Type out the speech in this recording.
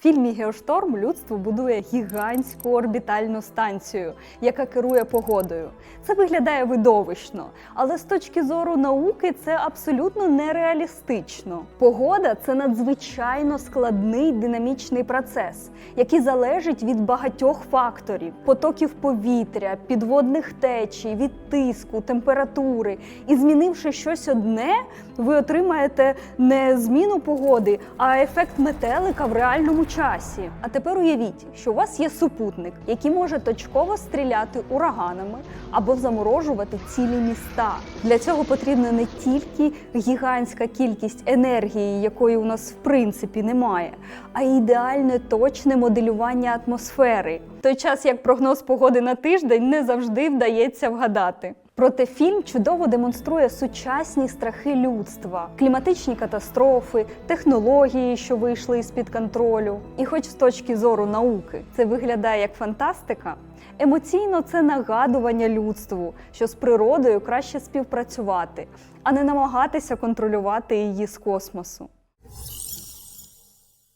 В фільмі Геошторм людство будує гігантську орбітальну станцію, яка керує погодою. Це виглядає видовищно, але з точки зору науки це абсолютно нереалістично. Погода це надзвичайно складний динамічний процес, який залежить від багатьох факторів: потоків повітря, підводних течій, від тиску, температури. І змінивши щось одне, ви отримаєте не зміну погоди, а ефект метелика в реальному часі. А тепер уявіть, що у вас є супутник, який може точково стріляти ураганами або заморожувати цілі міста. Для цього потрібна не тільки гігантська кількість енергії, якої у нас в принципі немає, а й ідеальне точне моделювання атмосфери. В той час як прогноз погоди на тиждень не завжди вдається вгадати. Проте фільм чудово демонструє сучасні страхи людства, кліматичні катастрофи, технології, що вийшли із-під контролю. І хоч з точки зору науки це виглядає як фантастика, емоційно це нагадування людству, що з природою краще співпрацювати, а не намагатися контролювати її з космосу.